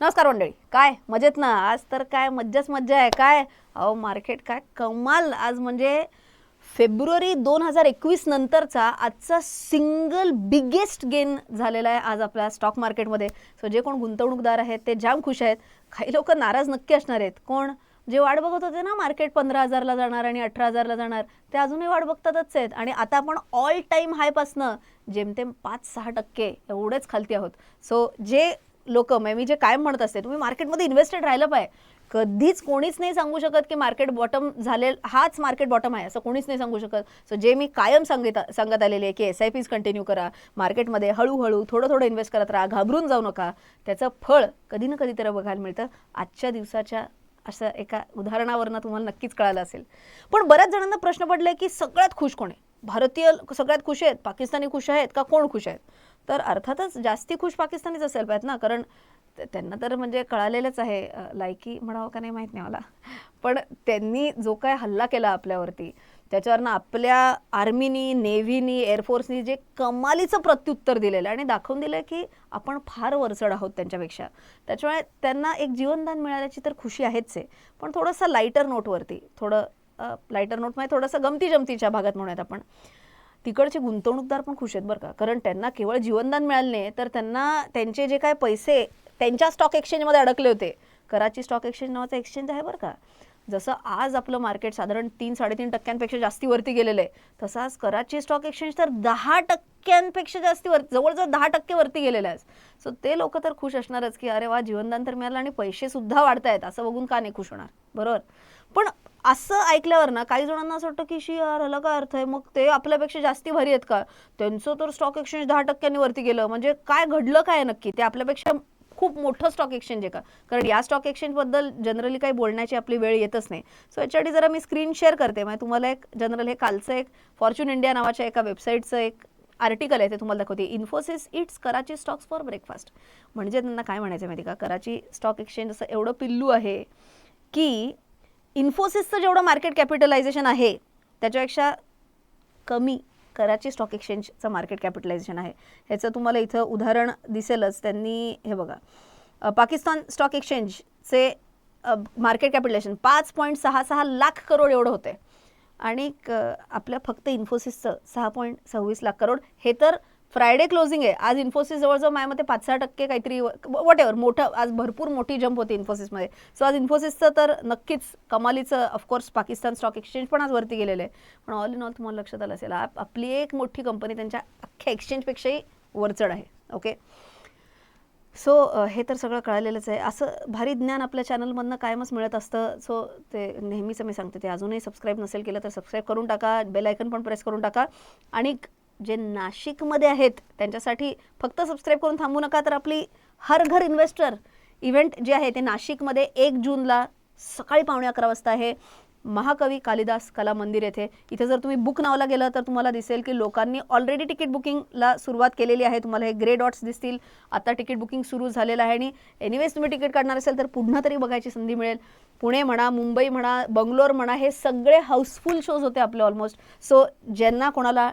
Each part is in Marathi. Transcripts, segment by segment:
नमस्कार मंडळी. काय? मजेत ना? आज तर काय मज्जाच मज्जा आहे. काय? अहो मार्केट काय कमाल. आज म्हणजे फेब्रुवारी दोन हजार एकवीस नंतरचा आजचा सिंगल बिगेस्ट गेन झालेला आहे आज आपल्या स्टॉक मार्केटमध्ये सो जे कोण गुंतवणूकदार आहेत ते जाम खुश आहेत. काही लोक नाराज नक्की असणार आहेत. कोण? जे वाट बघत होते ना मार्केट पंधरा हजारला जाणार आणि अठरा हजारला जाणार ते अजूनही वाट बघतातच आहेत. आणि आता आपण ऑल टाईम हायपासनं जेमतेम पाच सहा टक्के एवढेच खालती आहोत. सो जे लोक म्हणजे मी जे कायम म्हणत असते तुम्ही मार्केटमध्ये इन्व्हेस्टेड राहिलं पाहिजे कधीच कोणीच नाही सांगू शकत की मार्केट बॉटम झाले हाच मार्केट बॉटम आहे असं कोणीच नाही सांगू शकत. सो जे मी कायम सांगित सांगत आलेले आहे की एस आय पीज कंटिन्यू करा मार्केटमध्ये हळूहळू थोडं थोडं इन्व्हेस्ट करत राहा घाबरून जाऊ नका. त्याचं फळ कधी ना कधी तर बघायला मिळतं. आजच्या दिवसाच्या असं एका उदाहरणावरनं तुम्हाला नक्कीच कळालं असेल. पण बऱ्याच जणांना प्रश्न पडले की सगळ्यात खुश कोण आहे? भारतीय सगळ्यात खुश आहेत पाकिस्तानी खुश आहेत का कोण खुश आहेत? तर अर्थातच जास्ती खुश पाकिस्तानीच असेल पाहिजेत ना कारण त्यांना तर म्हणजे कळालेलंच आहे. लायकी म्हणावं का नाही माहीत नाही मला. पण त्यांनी जो काय हल्ला केला आपल्यावरती त्याच्यावरनं आपल्या आर्मीनी नेव्हीनी एअरफोर्सनी जे कमालीचं प्रत्युत्तर दिलेलं आणि दाखवून दिलं की आपण फार वरचढ आहोत त्यांच्यापेक्षा. त्याच्यामुळे त्यांना एक जीवनदान मिळाल्याची तर खुशी आहेच आहे. पण थोडंसं लाईटर नोटवरती थोडं लायटर नोट म्हणजे थोडंसं गमती जमतीच्या भागात म्हणूयात आपण. तिकडचे गुंतवणूकदार पण खुश आहेत बरं का. कारण त्यांना केवळ जीवनदान मिळालं नाही तर त्यांना त्यांचे जे काय पैसे त्यांच्या स्टॉक एक्सचेंजमध्ये अडकले होते. कराची स्टॉक एक्सचेंज नावाचा एक्सचेंज आहे बरं का. जसं आज आपलं मार्केट साधारण तीन साडेतीन टक्क्यांपेक्षा जास्ती वरती गेलेलं आहे तसं आज कराची स्टॉक एक्सचेंज तर दहा टक्क्यांपेक्षा जास्ती वर जवळजवळ दहा टक्के वरती गेलेलं आहे सो ते लोक तर खुश असणारच की अरे वा जीवनदान तर मिळालं आणि पैसे सुद्धा वाढतायत असं बघून का नाही खुश होणार? बरोबर? पण असं ऐकल्यावर ना काही जणांना असं वाटतं की शी यार ह्याला काय अर्थ आहे? मग ते आपल्यापेक्षा जास्ती भारी आहेत का? त्यांचं तर स्टॉक एक्सचेंज दहा टक्क्यांनी वरती गेलं. म्हणजे काय घडलं काय नक्की? ते आपल्यापेक्षा खूप मोठं स्टॉक एक्सचेंज आहे का? कारण या स्टॉक एक्सचेंजबद्दल जनरली काही बोलण्याची आपली वेळ येतच नाही. सो याच्यासाठी जरा मी स्क्रीन शेअर करते. म्हणजे तुम्हाला एक जनरल हे कालचं एक फॉर्च्यून इंडिया नावाच्या एका वेबसाईटचं एक आर्टिकल आहे ते तुम्हाला दाखवते. Infosys eats Karachi stocks for breakfast म्हणजे त्यांना काय म्हणायचं माहिती का? कराची स्टॉक एक्सचेंज असं एवढं पिल्लू आहे की इन्फोसिसचं जेवढं मार्केट कॅपिटलायझेशन आहे त्याच्यापेक्षा कमी कराची स्टॉक एक्सचेंजचं मार्केट कॅपिटलायझेशन आहे. ह्याचं तुम्हाला इथं उदाहरण दिसेलच. त्यांनी हे बघा पाकिस्तान स्टॉक एक्सचेंजचे मार्केट कॅपिटलायझेशन पाच पॉईंट सहा सहा लाख करोड एवढं होते आणि क- आपल्या फक्त इन्फोसिसचं सहा पॉईंट सव्वीस लाख करोड. हे तर फ्रायडे क्लोजिंग आहे. आज इन्फोसिस जवळजवळ माझ्या मते पाच सहा टक्के काहीतरी वॉट एव्हर मोठं आज भरपूर मोठी जंप होती इन्फोसिसमध्ये सो आज इन्फोसिसचं तर नक्कीच कमालीचं of course Pakistan stock exchange पण आज वरती गेलेलं आहे. पण ऑल इन ऑल तुम्हाला लक्षात आलं असेल आपली एक मोठी कंपनी त्यांच्या अख्ख्या एक्सचेंजपेक्षाही वरचढ आहे. ओके सो हे तर सगळं कळालेलंच आहे. असं भारी ज्ञान आपल्या चॅनलमधनं कायमच मिळत असतं. सो ते नेहमीच मी सांगते ते अजूनही सबस्क्राईब नसेल केलं तर सबस्क्राईब करून टाका. बेल आयकन पण प्रेस करून टाका. आणि जे नाशिकमध्ये आहेत त्यांच्यासाठी फक्त सबस्क्राईब करून थांबू नका तर आपली हर घर इन्व्हेस्टर इव्हेंट जे आहे ते नाशिकमध्ये एक जूनला सकाळी पावणे अकरा वाजता आहे. महाकवी कालिदास कला मंदिर येथे. इथे जर तुम्ही बुक नावला गेलं तर तुम्हाला दिसेल की लोकांनी ऑलरेडी तिकीट बुकिंगला सुरुवात केलेली आहे. तुम्हाला हे ग्रे डॉट्स दिसतील. आता तिकीट बुकिंग सुरू झालेलं आहे आणि एनिवेज तुम्ही तिकीट काढणार असेल तर पुन्हा तरी बघायची संधी मिळेल. पुणे म्हणा मुंबई म्हणा बंगलोर म्हणा हे सगळे हाऊसफुल शोज होते आपले ऑलमोस्ट सो ज्यांना कोणाला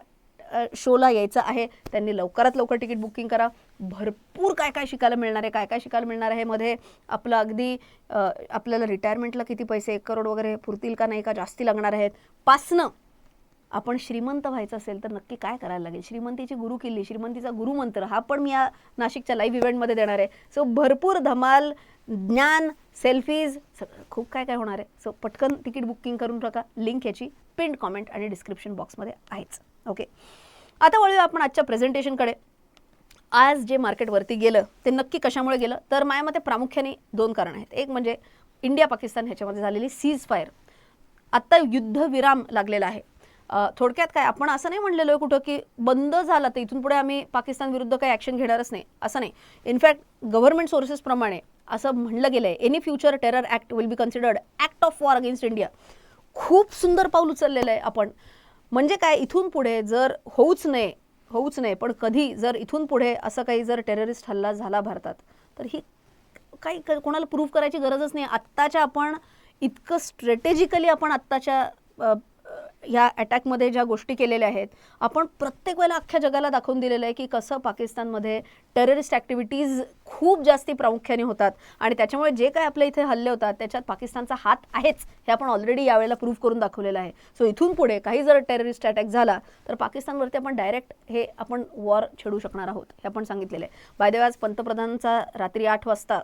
शोला यायचं आहे. त्यांनी लवकरात लवकर तिकीट बुकिंग करा. भरपूर काय काय शिकायला मिळणार आहे काय काय शिकायला मिळणार आहे मध्ये. आपलं अगदी आपल्याला रिटायरमेंटला किती पैसे एक करोड वगैरे पुरतील का नाही का जास्ती लागणार आहेत. पासनं आपण श्रीमंत व्हायचं असेल तर नक्की काय करायला लागेल? श्रीमंतीची गुरु किल्ली श्रीमंतीचा गुरुमंत्र हा पण मी या नाशिकच्या लाईव्ह इव्हेंटमध्ये देणार आहे. सो भरपूर धमाल ज्ञान सेल्फीज सगळं खूप काय काय होणार आहे. सो पटकन तिकीट बुकिंग करून टाका. लिंक याची पिंड कॉमेंट आणि डिस्क्रिप्शन बॉक्समध्ये आहेच. ओके आता वळूया आपण आजच्या प्रेझेंटेशनकडे आज जे मार्केटवरती गेलं ते नक्की कशामुळे गेलं? तर माझ्या मते प्रामुख्याने दोन कारण आहेत. एक म्हणजे इंडिया पाकिस्तान ह्याच्यामध्ये झालेली सीज फायर आत्ता युद्धविराम लागलेला आहे. थोडक्यात काय आपण असं नाही म्हणलेलो आहे कुठं की बंद झाला तर इथून पुढे आम्ही पाकिस्तान विरुद्ध काही ॲक्शन घेणारच नाही. असं नाही. इनफॅक्ट गव्हर्नमेंट सोर्सेसप्रमाणे असं म्हणलं गेलं आहे any future terror act will be considered act of war against India खूप सुंदर पाऊल उचललेलं आहे आपण. म्हणजे काय? इथून पुढे जर होऊच नये होऊच नये पण कधी जर इथून पुढे असं काही जर टेररिस्ट हल्ला झाला भारतात तर ही काही क- कोणाला प्रूव्ह करायची गरजच नाही. आत्ताच्या आपण इतकं स्ट्रॅटेजिकली आपण आत्ताच्या ह्या अटॅकमध्ये ज्या गोष्टी केलेल्या आहेत आपण प्रत्येक वेळेला अख्ख्या जगाला दाखवून दिलेलं आहे की कसं पाकिस्तानमध्ये टेररिस्ट ॲक्टिव्हिटीज खूप जास्ती प्रामुख्याने होतात. आणि त्याच्यामुळे जे काय आपल्या इथे हल्ले होतात त्याच्यात पाकिस्तानचा हात आहेच. हे आपण ऑलरेडी यावेळेला प्रूव्ह करून दाखवलेलं आहे. सो इथून पुढे काही जर टेररिस्ट अटॅक झाला तर पाकिस्तानवरती आपण डायरेक्ट हे आपण वॉर छेडू शकणार आहोत हे आपण सांगितलेलं आहे. बाय आज पंतप्रधानांचा रात्री आठ वाजता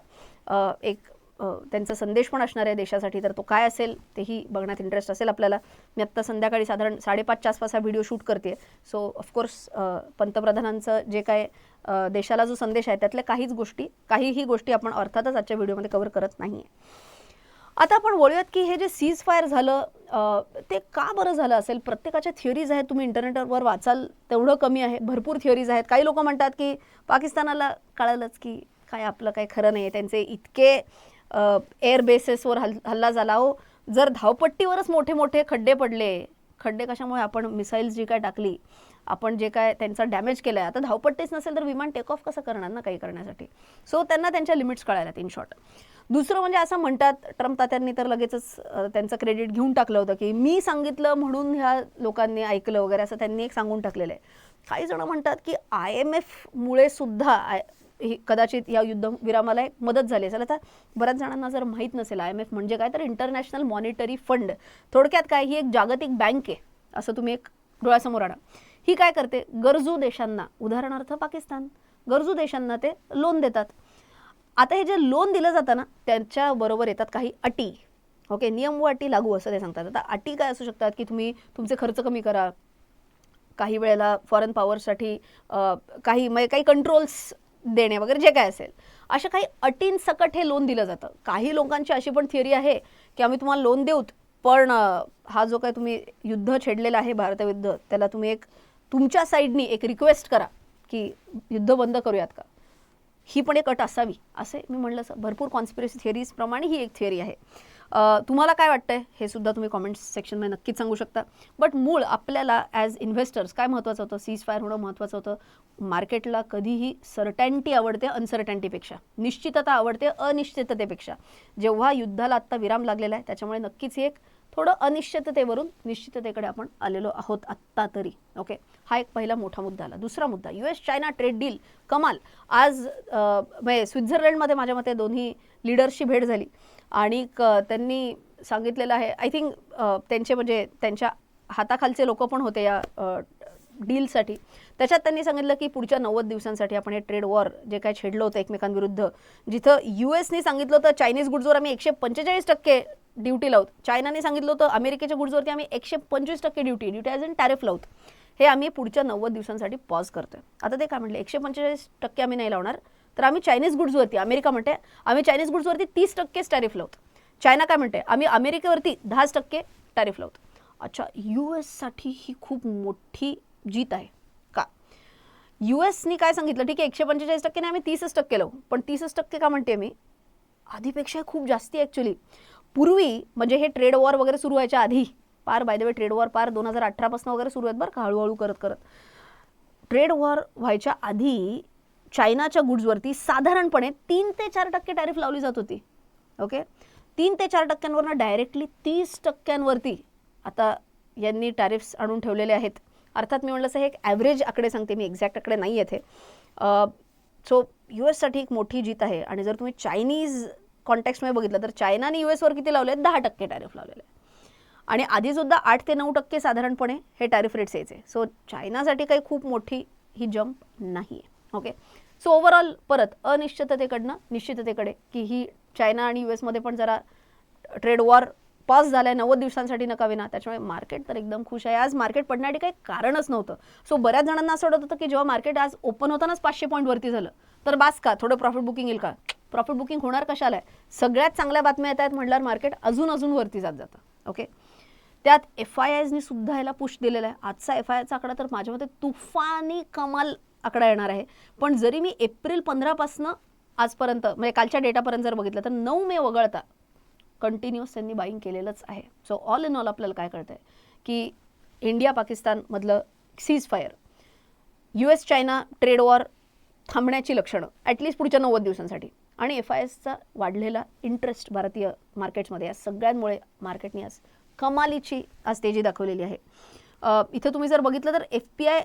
एक त्यांचा संदेश पण असणार आहे देशासाठी तर तो काय असेल तेही बघण्यात इंटरेस्ट असेल आपल्याला. मी आत्ता संध्याकाळी साधारण साडेपाचच्या आसपास हा व्हिडिओ शूट करते सो ऑफकोर्स पंतप्रधानांचं जे काय देशाला जो संदेश आहे त्यातल्या काहीच गोष्टी काहीही गोष्टी आपण अर्थातच आजच्या व्हिडिओमध्ये कव्हर करत नाही आहे आता आपण बोलूयात की हे जे सीज फायर झालं ते का बरं झालं असेल? प्रत्येकाच्या थिअरीज आहेत तुम्ही इंटरनेटवर वाचाल तेवढं कमी आहे भरपूर थिअरीज आहेत. काही लोक म्हणतात की पाकिस्तानाला कळालंच की काय आपलं काही खरं नाही आहे त्यांचे इतके एअर बेसेसवर हल हल्ला झाला. हो जर धावपट्टीवरच मोठे मोठे खड्डे पडले खड्डे कशामुळे आपण मिसाईल्स जी काय टाकली आपण जे काय त्यांचा डॅमेज केलं आहे आता धावपट्टीच नसेल तर विमान टेक ऑफ कसं करणार ना काही करण्यासाठी? सो त्यांना त्यांच्या लिमिट्स कळायला इन शॉर्ट दुसरं म्हणजे असं म्हणतात ट्रम्प तात्यांनी तर लगेचच त्यांचं क्रेडिट घेऊन टाकलं होतं की मी सांगितलं म्हणून ह्या लोकांनी ऐकलं वगैरे असं त्यांनी एक सांगून टाकलेलं आहे. काही जण म्हणतात की आय एम एफमुळे सुद्धा आय ही कदाचित या युद्ध विरामाला एक मदत झाली असेल. आता बऱ्याच जणांना जर माहीत नसेल आय एम एफ म्हणजे काय? तर इंटरनॅशनल मॉनिटरी फंड थोडक्यात काय? ही एक जागतिक बँक आहे असं तुम्ही एक डोळ्यासमोर आणा. ही काय करते? गरजू देशांना उदाहरणार्थ पाकिस्तान गरजू देशांना ते लोन देतात. आता हे जे लोन दिलं जातं ना त्यांच्याबरोबर येतात काही अटी. ओके नियम व अटी लागू असं ते सांगतात. आता अटी काय असू शकतात? की तुम्ही तुमचे खर्च कमी करा. काही वेळेला फॉरेन पॉवरसाठी काही म्हणजे काही कंट्रोल्स देणे वगैरे जे काय असेल. अशा काही अटींसकट हे लोन दिलं जातं. काही लोकांची अशी पण थिअरी आहे की आम्ही तुम्हाला लोन देऊत पण हा जो काय तुम्ही युद्ध छेडलेला आहे भारताविरुद्ध त्याला तुम्ही एक तुमच्या साईडनी एक रिक्वेस्ट करा की युद्ध बंद करूयात का? ही पण एक अट असावी असे मी म्हणलं असं. भरपूर कॉन्स्पिरसी थिअरीजप्रमाणे ही एक थिअरी आहे. तुम्हाला काय वाटतंय? हे सुद्धा तुम्ही कॉमेंट सेक्शनमध्ये नक्कीच सांगू शकता. बट मूळ आपल्याला ॲज इन्व्हेस्टर्स काय महत्त्वाचं होतं? सीज फायर होणं महत्त्वाचं होतं. मार्केटला कधीही सर्टॅन्टी आवडते अनसर्टॅन्टीपेक्षा निश्चितता आवडते अनिश्चिततेपेक्षा. जेव्हा युद्धाला आत्ता विराम लागलेला आहे त्याच्यामुळे नक्कीच एक थोडं अनिश्चिततेवरून निश्चिततेकडे आपण आलेलो आहोत आत्ता तरी. ओके हा एक पहिला मोठा मुद्दा आला. दुसरा मुद्दा U S China trade deal कमाल. आज म्हणजे स्वित्झर्लंडमध्ये माझ्या मते दोन्ही लिडर्सची भेट झाली. आणि क- त्यांनी सांगितलेलं आहे आय थिंक त्यांचे म्हणजे त्यांच्या हाताखालचे लोक पण होते या डीलसाठी. त्याच्यात त्यांनी सांगितलं की पुढच्या नव्वद दिवसांसाठी आपण हे ट्रेड वॉर जे काय छेडलं होतं एकमेकांविरुद्ध जिथं यू एसने सांगितलं होतं चायनीज गुड्सवर आम्ही एकशे पंचेचाळीस टक्के ड्युटी लावत. चायनाने सांगितलं होतं अमेरिकेच्या गुड्सवरती आम्ही एकशे पंचवीस टक्के duty duty as in tariff लावत. हे आम्ही पुढच्या नव्वद दिवसांसाठी पॉज करतोय. आता ते काय म्हटले? एकशे पंचेचाळीस टक्के आम्ही नाही लावणार. तर आम्ही चायनीज गुड्सवरती अमेरिका म्हणते आम्ही चायनीज गुड्सवरती तीस टक्केच टॅरिफ लावतो. चायना काय म्हणते? आम्ही अमेरिकेवरती दहाच टक्के टॅरिफ लावतो. अच्छा यू एससाठी ही खूप मोठी जीत आहे. का? यू एसनी काय सांगितलं? ठीक आहे एकशे पंचेचाळीस टक्के नाही आम्ही तीसच टक्के लावू. पण तीसच टक्के का म्हणते मी? आधीपेक्षा खूप जास्ती ॲक्च्युली पूर्वी म्हणजे हे ट्रेड वॉर वगैरे सुरू व्हायच्या आधी पार by the way trade war पार दोन हजार अठरापासून वगैरे सुरू आहेत बरं का हळूहळू करत करत. ट्रेड वॉर व्हायच्या आधी चायनाच्या गुड्सवरती साधारणपणे तीन ते चार टक्के टॅरिफ लावली जात होती. ओके तीन ते चार टक्क्यांवरनं डायरेक्टली तीस टक्क्यांवरती आता यांनी टॅरिफ्स आणून ठेवलेले आहेत. अर्थात मी म्हणलं असं हे एक ॲव्हरेज आकडे सांगते मी एक्झॅक्ट आकडे नाही येथे सो यू एससाठी एक मोठी जीत आहे आणि जर तुम्ही चायनीज कॉन्टॅक्टमध्ये बघितलं तर चायनाने यू एसवर किती लावले आहेत? दहा टक्के टॅरिफ लावलेले आणि आधीसुद्धा आठ ते नऊ टक्के साधारणपणे हे टॅरिफ रेट्स यायचे. सो चायनासाठी काही खूप मोठी ही जंप नाही आहे. ओके सो ओव्हरऑल परत अनिश्चिततेकडनं निश्चिततेकडे की ही चायना आणि यू एसमध्ये पण जरा ट्रेड वॉर पॉज झालाय नव्वद दिवसांसाठी नका विना त्याच्यामुळे मार्केट तर एकदम खुश आहे. आज मार्केट पडण्यासाठी काही कारणच नव्हतं. सो बऱ्याच जणांना असं वाटत होतं की जेव्हा मार्केट आज ओपन होतानाच पाचशे पॉईंट वरती झालं. तर बास का थोडं प्रॉफिट बुकिंग येईल का? प्रॉफिट बुकिंग होणार कशाला आहे? सगळ्यात चांगल्या बातम्या येत आहेत म्हटल्यावर मार्केट अजून अजून वरती जात जातं. ओके त्यात एफ आय आयजनी सुद्धा ह्याला पुश दिलेला आहे. आजचा एफ आय आयचा आकडा तर माझ्या मते तुफानी कमाल आकडा येणार आहे. पण जरी मी एप्रिल पंधरापासनं आजपर्यंत म्हणजे कालच्या डेटापर्यंत जर बघितलं तर नऊ मे वगळता कंटिन्युअस त्यांनी बाईंग केलेलंच आहे. सो ऑल इन ऑल आपल्याला काय कळतंय? की India पाकिस्तानमधलं cease fire U S China trade war थांबण्याची लक्षणं ॲटलिस्ट पुढच्या नव्वद दिवसांसाठी. आणि एफ आय एसचा वाढलेला इंटरेस्ट भारतीय मार्केट्समध्ये या सगळ्यांमुळे मार्केटने आज कमालीची आज तेजी दाखवलेली आहे. इथं तुम्ही जर बघितलं तर एफ पी आय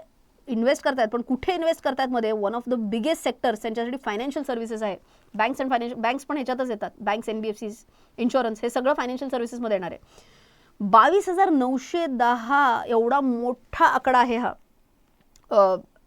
इन्व्हेस्ट करतात पण कुठे इन्व्हेस्ट करतात मध्ये one of the biggest sectors त्यांच्यासाठी फायनान्शियल सर्व्हिसेस आहे. बँक्स अँड फायनान्शियल बँक्स पण ह्याच्यातच येतात. Banks N B F Cs insurance हे सगळं फायनान्शियल सर्व्हिसेसमध्ये येणार आहे. बावीस हजार नऊशे दहा एवढा मोठा आकडा आहे हा.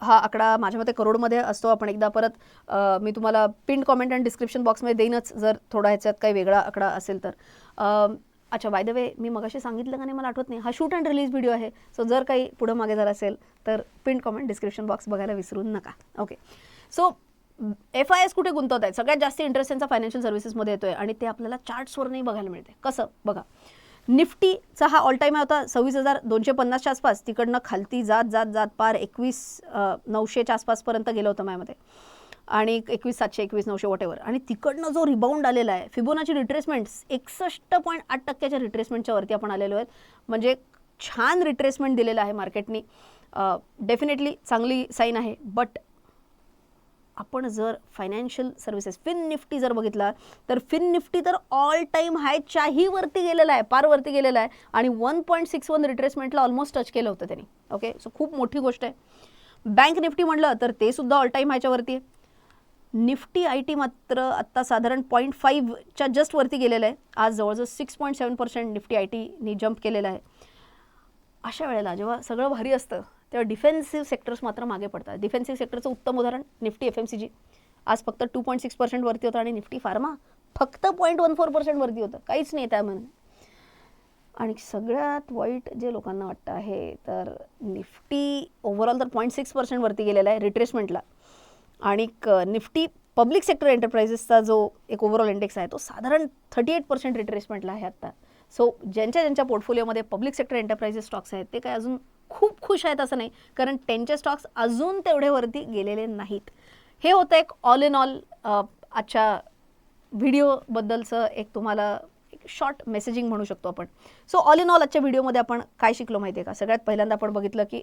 हा आकडा माझ्या मते करोडमध्ये असतो. आपण एकदा परत मी तुम्हाला पिन कॉमेंट अँड डिस्क्रिप्शन बॉक्समध्ये देईनच जर थोडा ह्याच्यात काही वेगळा आकडा असेल तर. आ, अच्छा बाय द वे मी मगाशी सांगितलं का नाही मला आठवत नाही. हा शूट अँड रिलीज व्हिडिओ आहे. सो जर काही पुढं मागे जर असेल तर पिन कॉमेंट डिस्क्रिप्शन बॉक्स बघायला विसरू नका. Okay so F I S कुठे गुंतवत आहेत सगळ्यात जास्त इंटरेस्ट त्यांचा फायनान्शियल सर्व्हिसेसमध्ये येतोय आणि ते आपल्याला चार्ट्सवरही बघायला मिळते. कसं? बघा. निफ्टीचा हा ऑल टाईम होता सव्वीस हजार दोनशे पन्नासच्या आसपास. तिकडनं खालती जात जात जात पार एकवीस नऊशेच्या आसपासपर्यंत गेलं होतं माझ्यामध्ये आणि एकवीस सातशे एकवीस नऊशे वॉटेवर आणि तिकडनं जो रिबाउंड आलेला आहे फिबोनाची रिट्रेसमेंट्स एकसष्ट पॉईंट आठ टक्क्याच्या रिट्रेसमेंटच्या वरती आपण आलेलो आहेत. म्हणजे छान रिट्रेसमेंट दिलेलं आहे मार्केटनी डेफिनेटली चांगली साईन आहे बट आपण जर फायनान्शियल सर्व्हिसेस फिन निफ्टी जर बघितला तर फिन निफ्टी तर ऑल टाईम हायच्याही वरती गेलेला आहे पार वरती गेलेला आहे. आणि वन पॉईंट सिक्स वन रिट्रेसमेंटला ऑलमोस्ट टच केलं होतं त्यांनी. ओके सो खूप मोठी गोष्ट आहे. बँक निफ्टी म्हटलं तर ते सुद्धा ऑल टाईम हायच्यावरती आहे. निफ्टी आय टी मात्र आत्ता साधारण पॉईंट फाईव्हच्या जस्ट वरती गेलेलं आहे. आज जवळजवळ six point seven percent Nifty I टीनी जम्प केलेला आहे. अशा वेळेला जेव्हा सगळं भारी असतं तेव्हा डिफेन्सिव्ह सेक्टर्स मात्र मागे पडतात. डिफेन्सिव्ह सेक्टरचं उत्तम उदाहरण Nifty F M C G आज फक्त टू पॉईंट सिक्स पर्सेंट वरती होतं आणि निफ्टी फार्मा फक्त पॉईंट वन फोर पर्सेंट वरती होतं. काहीच नाही त्यामध्ये आणि सगळ्यात वाईट जे लोकांना वाटतं आहे तर निफ्टी ओव्हरऑल तर पॉईंट सिक्स पर्सेंट वरती गेलेला आहे रिट्रेसमेंटला आणि क- निफ्टी पब्लिक सेक्टर एंटरप्राइजेसचा जो एक ओव्हरऑल इंडेक्स आहे तो साधारण थर्टी एट पर्सेंट रिट्रेसमेंटला आहे आत्ता सो ज्यांच्या ज्यांच्या पोर्टफोलिओमध्ये पब्लिक सेक्टर एंटरप्राइजेस स्टॉक्स आहेत ते काय अजून खूप खुश आहेत असं नाही. कारण त्यांचे स्टॉक्स अजून तेवढे वरती गेलेले नाहीत. हे होतं एक ऑल इन ऑल आजच्या व्हिडिओबद्दलचं एक तुम्हाला एक शॉर्ट मेसेजिंग म्हणू शकतो आपण. सो ऑल इन ऑल आजच्या व्हिडिओमध्ये आपण काय शिकलो माहिती आहे का? सगळ्यात पहिल्यांदा आपण बघितलं की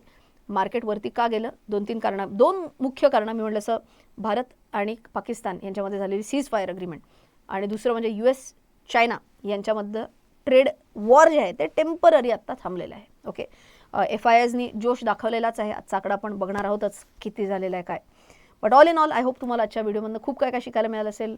मार्केटवरती का गेलं? दोन तीन कारणं दोन मुख्य कारणं मी म्हटलं असं भारत आणि पाकिस्तान यांच्यामध्ये झालेली सीज फायर अग्रीमेंट आणि दुसरं म्हणजे यू एस चायना यांच्यामधलं ट्रेड वॉर जे आहे ते टेंपररी आत्ता थांबलेलं आहे. ओके एफ आय एसनी जोश दाखवलेलाच आहे. आजचा आकडा आपण बघणार आहोतच किती झालेला आहे काय. But all in all I hope तुम्हाला आजच्या व्हिडिओमधनं खूप काय काय शिकायला मिळालं असेल.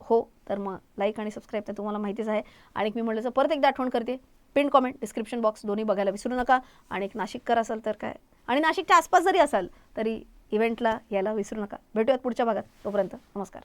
हो तर मग लाईक आणि सबस्क्राईब तर तुम्हाला माहितीच आहे. आणि मी म्हटलं तर परत एकदा आठवण करते. पिन कॉमेंट डिस्क्रिप्शन बॉक्स दोन्ही बघायला विसरू नका. आणि एक नाशिककर असाल तर काय? आणि नाशिकच्या आसपास जरी असाल तरी इव्हेंटला यायला विसरू नका. भेटूयात पुढच्या भागात. तोपर्यंत नमस्कार.